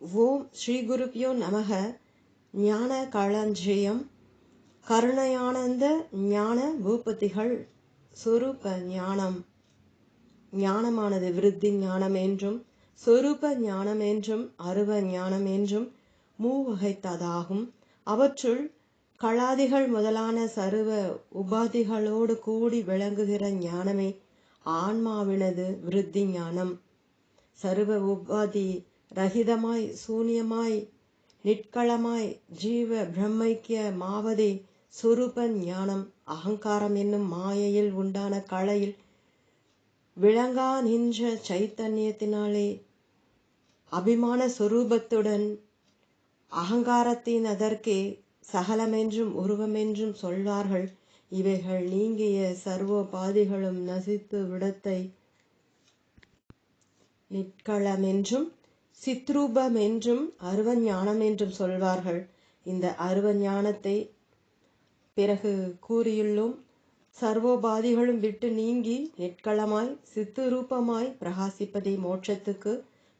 ஓம் ஸ்ரீ குருப்பியோ நமக. ஞான களஞ்சியம் கருணையானந்த ஞான பூபதிகள். சொரூப ஞானம். ஞானமானது விருத்தி ஞானம் என்றும் சொரூப ஞானம் என்றும் அருவ ஞானம் என்றும் மூவகைத்ததாகும். அவற்றுள் களாதிகள் முதலான சருவ உபாதிகளோடு கூடி விளங்குகிற ஞானமே ஆன்மாவினது விருத்தி ஞானம். சருவ உபாதி ரஹிதமாய் சூனியமாய் நிட்களமாய் ஜீவ பிரம்மைக்கிய மாவதே சுரூப ஞானம் அகங்காரம் என்னும் மாயையில் உண்டான களையில் விளங்கா நின்ற சைத்தன்யத்தினாலே அபிமான சுரூபத்துடன் அகங்காரத்தின் அதற்கே சகலமென்றும் உருவமென்றும் சொல்வார்கள். இவைகள் நீங்கிய சர்வோபாதிகளும் நசித்து விடத்தை நிற்களமென்றும் சித்ரூபம் என்றும் அருவ ஞானம் என்றும் சொல்வார்கள். இந்த அருவ ஞானத்தை பிறகு கூறியுள்ளோம். சர்வோபாதிகளும் விட்டு நீங்கி நெட்களமாய் சித்துரூபமாய் பிரகாசிப்பதே மோட்சத்துக்கு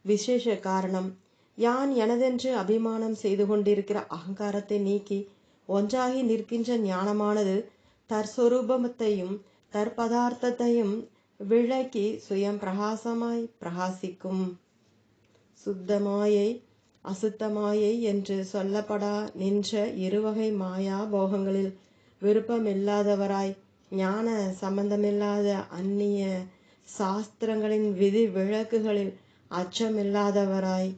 விசேஷ காரணம். யான் எனதென்று அபிமானம் செய்து கொண்டிருக்கிற அகங்காரத்தை நீக்கி ஒன்றாகி நிற்கின்ற ஞானமானது தற்சொரூபத்தையும் தற்பதார்த்தத்தையும் விளக்கி சுயம் பிரகாசமாய் பிரகாசிக்கும். சுத்தமாயை அசுத்தமாயை என்று சொல்லப்படா நின்ற இருவகை மாயா போகங்களில். விருப்பமில்லாதவராய் ஞான சம்பந்தமில்லாத அந்நிய சாஸ்திரங்களின் விதி விளக்குகளில் அச்சமில்லாதவராய்.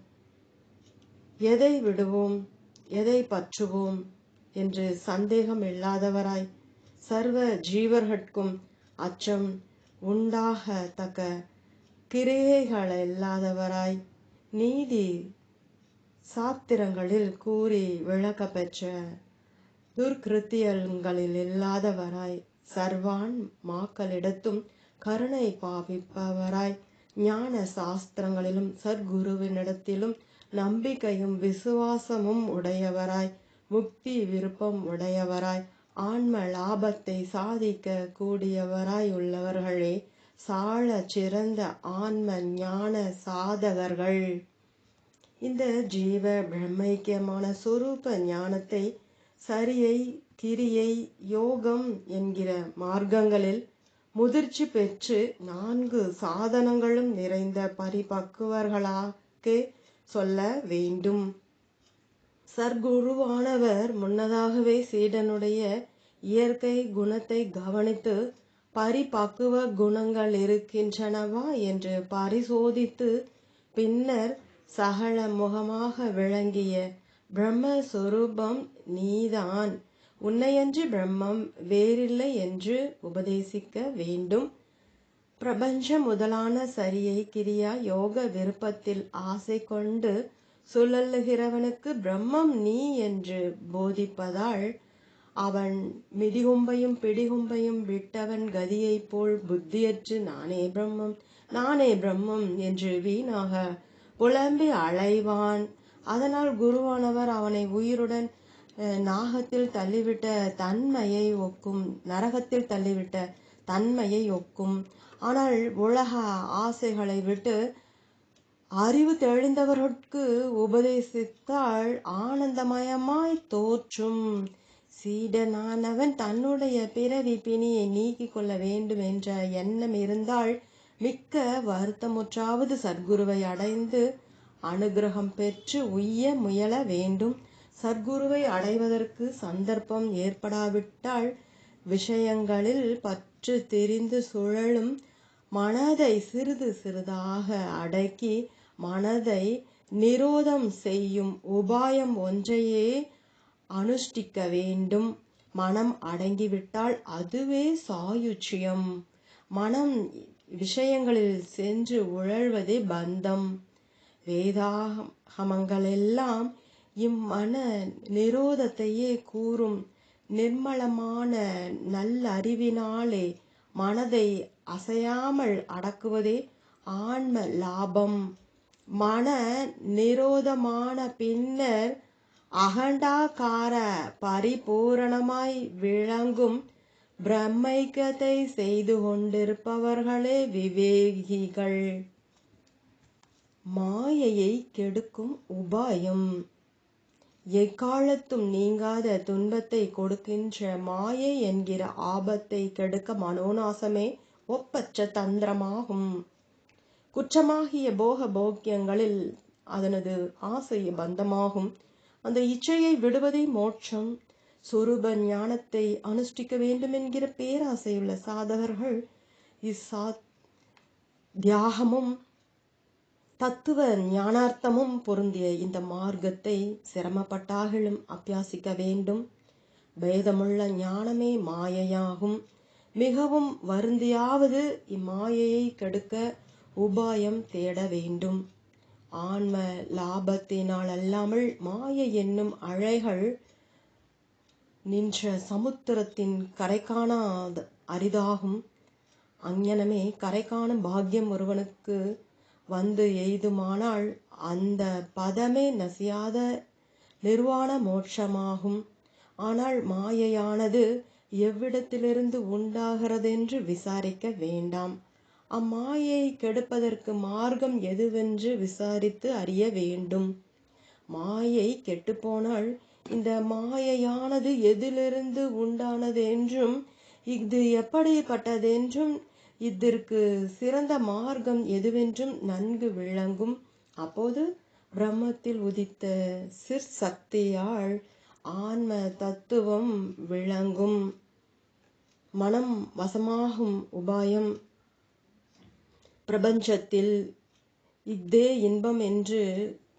எதை விடுவோம்? எதை பற்றுவோம்? என்று சந்தேகம் இல்லாதவராய் சர்வ ஜீவர்கட்கும் அச்சம் உண்டாகத்தக்க கிரியைகள் இல்லாதவராய் நீதி சாத்திரங்களில் கூறி விளக்க பெற்ற துர்கிருத்தியங்களில் இல்லாதவராய் சர்வான் மாக்களிடத்தும் கருணை பாவிப்பவராய் ஞான சாஸ்திரங்களிலும் சத்குருவினிடத்திலும் நம்பிக்கையும் விசுவாசமும் உடையவராய் முக்தி விருப்பம் உடையவராய் ஆன்ம லாபத்தை சாதிக்க கூடியவராய் உள்ளவர்களே சாழ சிறந்த ஆன்ம ஞான சாதகர்கள். இந்த ஜீவ பிரம்மைக்கியமான சொரூப ஞானத்தை சரியை கிரியை யோகம் என்கிற மார்க்கங்களில் முதிர்ச்சி பெற்று நான்கு சாதனங்களும் நிறைந்த பரிபக்குவர்களாக சொல்ல வேண்டும். சர்க்குருவானவர் முன்னதாகவே சீடனுடைய இயற்கை குணத்தை கவனித்து பரிபக்குவ குணங்கள் இருக்கின்றனவா என்று பரிசோதித்து பின்னர் சகல முகமாக விளங்கிய பிரம்மஸ்வரூபம் நீதான். உன்னையன்றி பிரம்மம் வேறில்லை என்று உபதேசிக்க வேண்டும். பிரபஞ்ச முதலான சரியை கிரியா யோக விருப்பத்தில் ஆசை கொண்டு சுழல்லுகிறவனுக்கு பிரம்மம் நீ என்று போதிப்பதால் அவன் மிதிகும்பையும் பிடிகும்பையும் விட்டவன் கதியைப் போல் புத்தியற்று நானே பிரம்மம் நானே பிரம்மம் என்று வீணாக புலம்பி அலைவான். அதனால் குருவானவர் அவனை உயிருடன் நாகத்தில் தள்ளிவிட்ட தன்மையை ஒக்கும் நரகத்தில் தள்ளிவிட்ட தன்மையை ஒக்கும். ஆனால் உலக ஆசைகளை விட்டு அறிவு தெளிந்தவர்களுக்கு உபதேசித்தால் ஆனந்தமயமாய் தோற்றும். சீடனானவன் தன்னுடைய பிறவி பிணியை நீக்கிக் கொள்ள வேண்டும் என்ற எண்ணம் இருந்தால் மிக்க வருத்தமுற்றாவது சர்க்குருவை அடைந்து அனுகிரகம் பெற்று உய்ய முயல வேண்டும். சர்க்குருவை அடைவதற்கு சந்தர்ப்பம் ஏற்படாவிட்டால் விஷயங்களில் பற்று தெரிந்து சுழலும் மனதை சிறிது சிறிதாக அடக்கி மனதை நிரோதம் செய்யும் உபாயம் ஒன்றையே அனுஷ்டிக்க வேண்டும். மனம் அடங்கிவிட்டால் அதுவே சாயுச்சியம். மனம் விஷயங்களில் சென்று உழல்வதே பந்தம். வேதாகமங்களெல்லாம் இம்மன நிரோதத்தையே கூறும். நிர்மலமான நல்லறிவினாலே மனதை அசையாமல் அடக்குவதே ஆன்ம லாபம். மன நிரோதமான பின்னர் அகண்டாகார பரிபூரணமாய் விளங்கும் பிரம்மைக்கத்தை செய்து கொண்டிருப்பவர்களே விவேகிகள். மாயையை கெடுக்கும் உபாயம். எக்காலத்தும் நீங்காத துன்பத்தை கொடுக்கின்ற மாயை என்கிற ஆபத்தை கெடுக்க மனோநாசமே ஒப்பற்ற தந்திரமாகும். குற்றமாகிய போக போக்கியங்களில் அதனது ஆசை பந்தமாகும். அந்த இச்சையை விடுவதே மோட்சம். சொரூப ஞானத்தை அனுஷ்டிக்க வேண்டும் என்கிற பேராசையுள்ள சாதகர்கள் இஸ்ஸா தியாகமும் தத்துவ ஞானார்த்தமும் பொருந்திய இந்த மார்க்கத்தை சிரமப்பட்டாகிலும் அபியாசிக்க வேண்டும். பேதமுள்ள ஞானமே மாயையாகும். மிகவும் வருந்தியாவது இம்மாயையை கெடுக்க உபாயம் தேட வேண்டும். ஆன்ம லாபத்தினால் அல்லாமல் மாயை என்னும் அழைகள் நின்ற சமுத்திரத்தின் கரை காணாத அரிதாகும். அங்ஞனமே கரை காணும் பாக்கியம் ஒருவனுக்கு வந்து எய்துமானால் அந்த பதமே நசியாத நிர்வாண மோட்சமாகும். ஆனால் மாயையானது எவ்விடத்திலிருந்து உண்டாகிறதென்று விசாரிக்க வேண்டாம். அம்மாயை கெடுப்பதற்கு மார்க்கம் எதுவென்று விசாரித்து அறிய வேண்டும். மாயை கெட்டுப்போனால் இந்த மாயையானது எதிலிருந்து உண்டானது என்றும் இது எப்படிப்பட்டதென்றும் இதற்கு சிறந்த மார்க்கம் எதுவென்றும் நன்கு விளங்கும். அப்போது பிரம்மத்தில் உதித்த சிற்சக்தியால் ஆன்ம தத்துவம் விளங்கும். மனம் வசமாகும் உபாயம். பிரபஞ்சத்தில் இதே இன்பம் என்று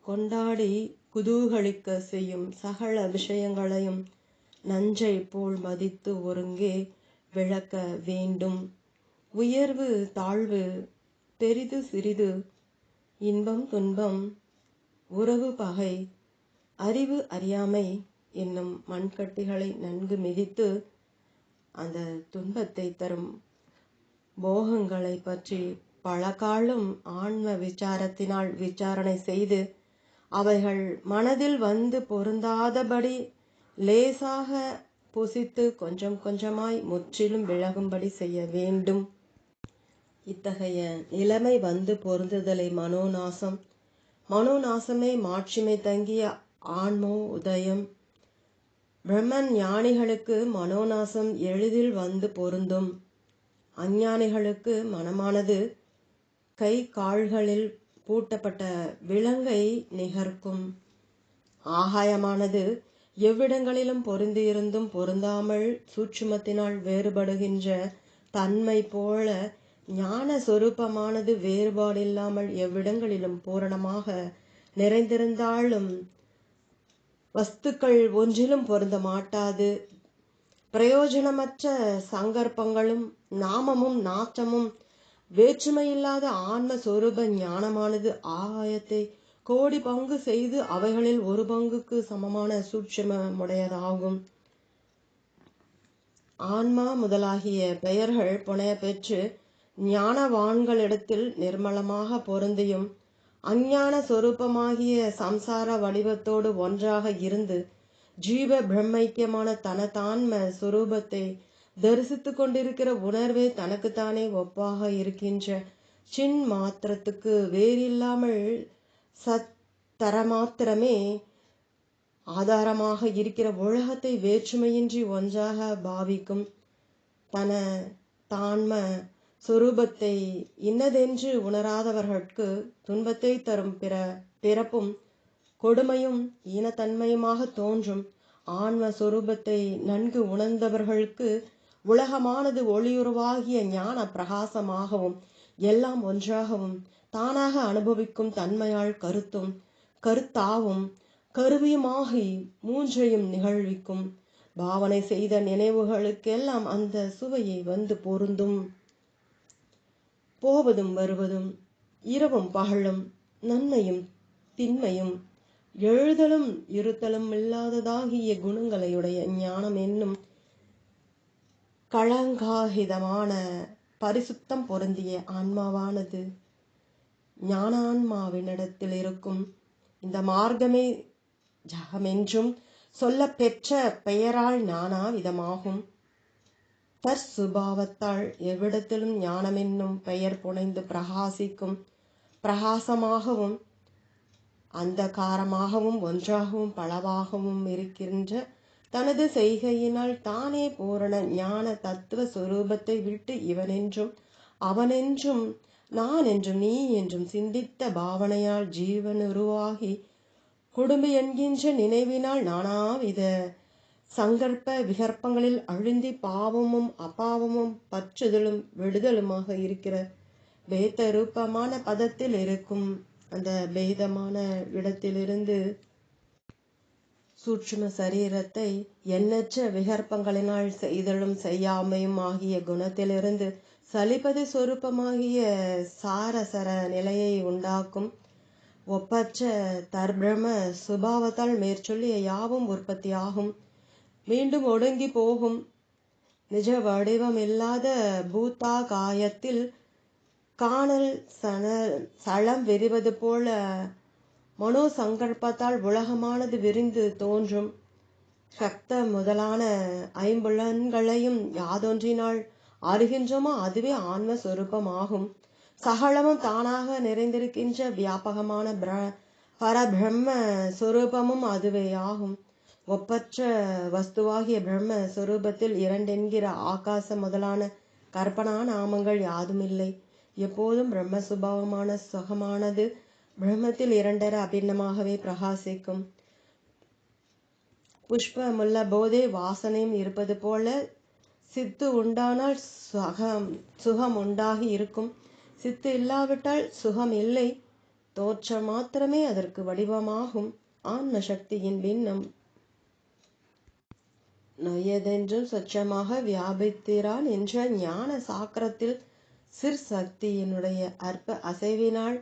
கொண்டாடி குதூகலிக்க செய்யும் சகல விஷயங்களையும் நஞ்சை போல் மதித்து ஒருங்கே விளக்க வேண்டும். உயர்வு தாழ்வு பெரிது சிறிது இன்பம் துன்பம் உறவு பகை அறிவு அறியாமை என்னும் மண்கட்டிகளை நன்கு மிதித்து அந்த துன்பத்தை தரும் போகங்களை பற்றி பல காலம் ஆன்ம விசாரத்தினால் விசாரணை செய்து அவைகள் மனதில் வந்து பொருந்தாதபடி லேசாக புசித்து கொஞ்சம் கொஞ்சமாய் முற்றிலும் விலகும்படி செய்ய வேண்டும். இத்தகைய நிலைமை வந்து பொருந்துதலை மனோநாசம். மனோநாசமே மாட்சிமை தங்கிய ஆன்மோ உதயம். பிரம்மன் ஞானிகளுக்கு மனோநாசம் எளிதில் வந்து பொருந்தும். அஞ்ஞானிகளுக்கு மனமானது கை கால்களில் பூட்டப்பட்ட விலங்கை நிகர்க்கும். ஆகாயமானது எவ்விடங்களிலும் பொருந்தியிருந்தும் பொருந்தாமல் சூட்சுமத்தினால் வேறுபடுகின்ற தன்மை போல ஞான சொரூபமானது வேறுபாடில்லாமல் எவ்விடங்களிலும் பூரணமாக நிறைந்திருந்தாலும் வஸ்துக்கள் ஒன்றிலும் பொருந்த மாட்டாது. பிரயோஜனமற்ற சங்கற்பங்களும் நாமமும் நாற்றமும் வேற்றுமையில்லாத ஆன்ம சொரூப ஞானமானது ஆகாயத்தை கோடி பங்கு செய்து அவைகளில் ஒரு பங்குக்கு சமமான சூட்சமமுடையதாகும் ஆன்மா முதலாகிய பெயர்கள் புனைய பெற்று ஞானவான்களிடத்தில் நிர்மலமாக பொருந்தியும் அஞ்ஞான சொரூபமாகிய சம்சார வடிவத்தோடு ஒன்றாக இருந்து ஜீவ பிரம்மைக்கியமான தனதான்ம சுரூபத்தை தரிசித்து கொண்டிருக்கிற உணர்வே தனக்குத்தானே ஒப்பாக இருக்கின்ற சின் மாத்திரத்துக்கு வேறில்லாமல் சத்தர மாத்திரமே ஆதாரமாக இருக்கிற உலகத்தை வேற்றுமையின்றி ஒன்றாக பாவிக்கும் தன தான்ம சொரூபத்தை இன்னதென்று உணராதவர்களுக்கு துன்பத்தை தரும் பிற பிறப்பும் கொடுமையும் ஈனத்தன்மையுமாக தோன்றும் ஆன்ம சொரூபத்தை நன்கு உணர்ந்தவர்களுக்கு உலகமானது ஒளியுருவாகிய ஞான பிரகாசமாகவும் எல்லாம் ஒன்றாகவும் தானாக அனுபவிக்கும் தன்மையால் கருத்தும் கருத்தாவும் கருவியுமாகி மூன்றையும் நிகழ்விக்கும். பாவனை செய்த நினைவுகளுக்கெல்லாம் அந்த சுவையை வந்து பொருந்தும். போவதும் வருவதும் இரவும் பகலும் நன்மையும் திண்மையும் எழுதலும் இருத்தலும் இல்லாததாகிய குணங்களையுடைய ஞானம் என்னும் களங்காகிதமான பரிசுத்தம் பொருந்திய ஆன்மாவானது ஞானான்மாவினிடத்தில் இருக்கும் இந்த மார்க்கமே ஜகமென்றும் சொல்ல பெற்ற பெயரால் நானா விதமாகும் தற்சுபாவத்தால் எவ்விடத்திலும் ஞானமென்னும் பெயர் புனைந்து பிரகாசிக்கும் பிரகாசமாகவும் அந்த காரமாகவும் ஒன்றாகவும் பலவாகவும் இருக்கின்ற தனது செய்கையினால் தானே பூரண ஞான தத்துவ சுரூபத்தை விட்டு இவனென்றும் அவனென்றும் நான் என்றும் நீ என்றும் சிந்தித்த பாவனையால் ஜீவன் உருவாகி குடும்ப என்கின்ற நினைவினால் நானாவித சங்கற்ப விகற்பங்களில் அழுந்தி பாவமும் அபாவமும் பற்றுதலும் விடுதலுமாக இருக்கிற பேத ரூபமான பதத்தில் இருக்கும் அந்த பேதமான இடத்திலிருந்து சூட்சும சரீரத்தை எண்ணற்ற விகற்பங்களினால் செய்தலும் செய்யாமையும் ஆகிய குணத்திலிருந்து சலிப்பது சொரூபமாகிய சாரசர நிலையை உண்டாக்கும். ஒப்பற்ற தர்பிரம சுபாவத்தால் மேற்சொல்லிய யாவும் உற்பத்தியாகும். மீண்டும் ஒடுங்கி போகும். நிஜ வடிவம் இல்லாத பூத்தா காயத்தில் காணல் சன சளம் விரிவது போல மனோ சங்கல்பத்தால் உலகமானது விரிந்து தோன்றும். சக்த முதலான ஐம்புலன்களையும் யாதொன்றினால் அறிகின்றோமோ அதுவே ஆன்மஸ்வரூபமாகும் சகலமும் தானாக நிறைந்திருக்கின்ற வியாபகமான பிர பரபிரம்ம சுரூபமும் அதுவே ஆகும் ஒப்பற்ற வஸ்துவாகிய பிரம்ம சுரூபத்தில் இரண்டென்கிற ஆகாச முதலான கற்பனா நாமங்கள் யாதுமில்லை. எப்போதும் பிரம்ம சுபாவமான சுகமானது பிரம்மத்தில் இரண்டர அபிண்ணமாகவே பிரகாசிக்கும். புஷ்பமுள்ள போதே வாசனையும் இருப்பது போல சித்து உண்டானால் சுகம் சுகம் உண்டாகி இருக்கும். சித்து இல்லாவிட்டால் சுகம் இல்லை. தோற்றம் மாத்திரமே அதற்கு வடிவமாகும். ஆன்ம சக்தியின் பின்னம். நொய்யதென்றும் சொச்சமாக வியாபித்திரான் என்ற ஞான சாக்கரத்தில் சிற்சக்தியினுடைய அற்ப அசைவினால்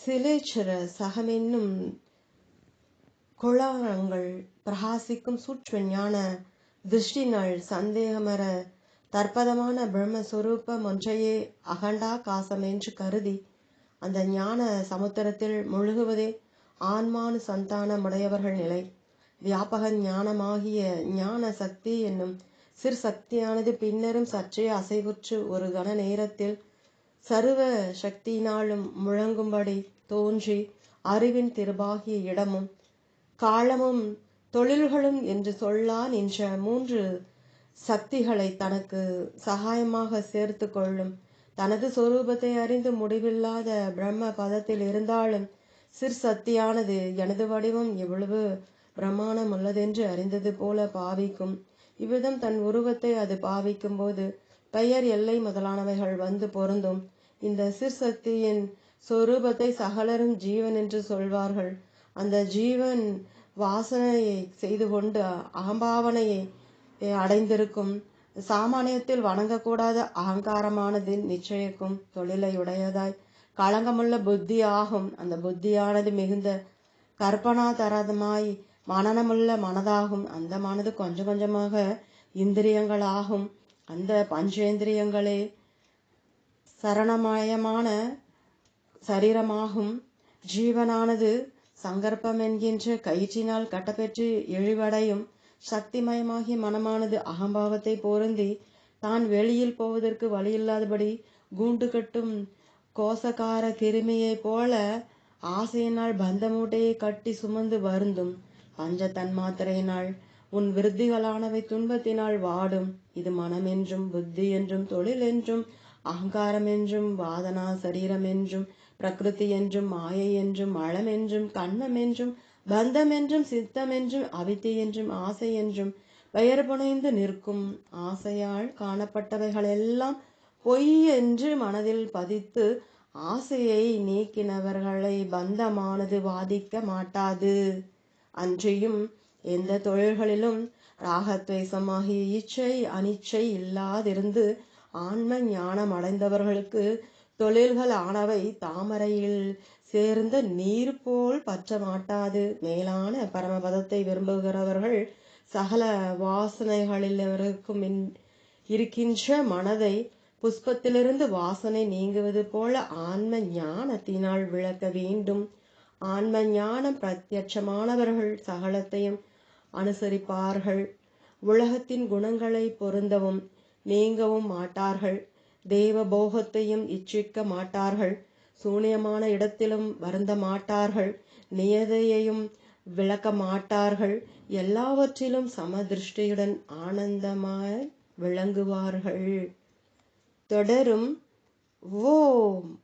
சிலேச்சர சகமென்னும் கொளாரங்கள் பிரகாசிக்கும் சூட்ச ஞான திருஷ்டினால் சந்தேகமர தற்பதமான பிரம்மஸ்வரூபம் ஒன்றையே அகண்டாகாசம் என்று கருதி அந்த ஞான சமுத்திரத்தில் முழுகுவதே ஆன்மானு சந்தானமுடையவர்கள் நிலை. வியாபக ஞானமாகிய ஞான சக்தி என்னும் சிறு சக்தியானது பின்னரும் சற்றே அசைவுற்று ஒரு கன நேரத்தில் சர்வ சக்தியினாலும் முழங்கும்படி தோன்றி அறிவின் திருபாகிய இடமும் காலமும் தொழில்களும் என்று சொல்லான் என்ற மூன்று சக்திகளை தனக்கு சகாயமாக சேர்த்து கொள்ளும். தனது சொரூபத்தை அறிந்து முடிவில்லாத பிரம்ம பதத்தில் இருந்தாலும் சிற் சக்தியானது எனது வடிவம் எவ்வளவு பிரமாணம் உள்ளதென்று அறிந்தது போல பாவிக்கும். இவ்விதம் தன் உருவத்தை அது பாவிக்கும் போது பெயர் எல்லை முதலானவைகள் வந்து பொருந்தும். இந்த சிற்சக்தியின் சொரூபத்தை சகலரும் ஜீவன் என்று சொல்வார்கள். அந்த ஜீவன் வாசனையை செய்து கொண்டு அகம்பாவனையை அடைந்திருக்கும். சாமானியத்தில் வணங்கக்கூடாத அகங்காரமானது நிச்சயிக்கும். தொழிலை உடையதாய் களங்கமுள்ள புத்தி ஆகும் அந்த புத்தியானது மிகுந்த கற்பனா தரதமாய் மனநமுள்ள மனதாகும். அந்த மனது கொஞ்சம் கொஞ்சமாக இந்திரியங்களாகும். அந்த பஞ்சேந்திரியங்களே சரணமயமான சரீரமாகும். ஜீவனானது சங்கற்பம் என்கின்ற கயிற்றினால் கட்டப்பெற்று இழிவடையும் சக்திமயமாகிய மனமானது அகம்பாவத்தை பொருந்தி தான் வெளியில் போவதற்கு வழியில்லாதபடி கூண்டு கட்டும் கோசக்கார கிருமியைப் போல ஆசையினால் பந்த மூட்டையை கட்டி சுமந்து வருந்தும். பஞ்ச தன்மாத்திரையினால் உன் விருத்திகளானவை துன்பத்தினால் வாடும். இது மனம் என்றும் புத்தி என்றும் தொழில் என்றும் அகங்காரம் என்றும் வாதனா சரீரம் என்றும் பிரகிருதி என்றும் மாயை என்றும் மழம் என்றும் கண்ணம் என்றும் பந்தம் என்றும் சித்தம் என்றும் அவித்தை என்றும் ஆசை என்றும் பெயர் புனைந்து நிற்கும். ஆசையால் காணப்பட்டவைகளெல்லாம் பொய் என்று மனதில் பதித்து ஆசையை நீக்கினவர்களை பந்தமானது வாதிக்க மாட்டாது. அன்றியும் எந்த தொழில்களிலும் ராகத்வேசமாகிய இச்சை அனிச்சை இல்லாதிருந்து ஆன்ம ஞானம் அடைந்தவர்களுக்கு தொழில்கள் ஆனவை தாமரையில் சேர்ந்த நீர் போல் பற்ற மாட்டாது. மேலான பரமபதத்தை விரும்புகிறவர்கள் சகல வாசனைகளில் இருக்கும் இருக்கின்ற மனதை புஷ்பத்திலிருந்து வாசனை நீங்குவது போல ஆன்ம ஞானத்தினால் விளக்க வேண்டும். ஆன்ம ஞானம் பிரத்யட்சமானவர்கள் சகலத்தையும் அனுசரிப்பார்கள். உலகத்தின் குணங்களை பொருந்தவும் நீங்கவும் மாட்டார்கள். தேவ போகத்தையும் இச்சிக்க மாட்டார்கள். சூனியமான இடத்திலும் வருந்த மாட்டார்கள். நியதையையும் விளக்க மாட்டார்கள். எல்லாவற்றிலும் சமதிருஷ்டியுடன் ஆனந்தமாய் விளங்குவார்கள். தொடரும். ஓம்.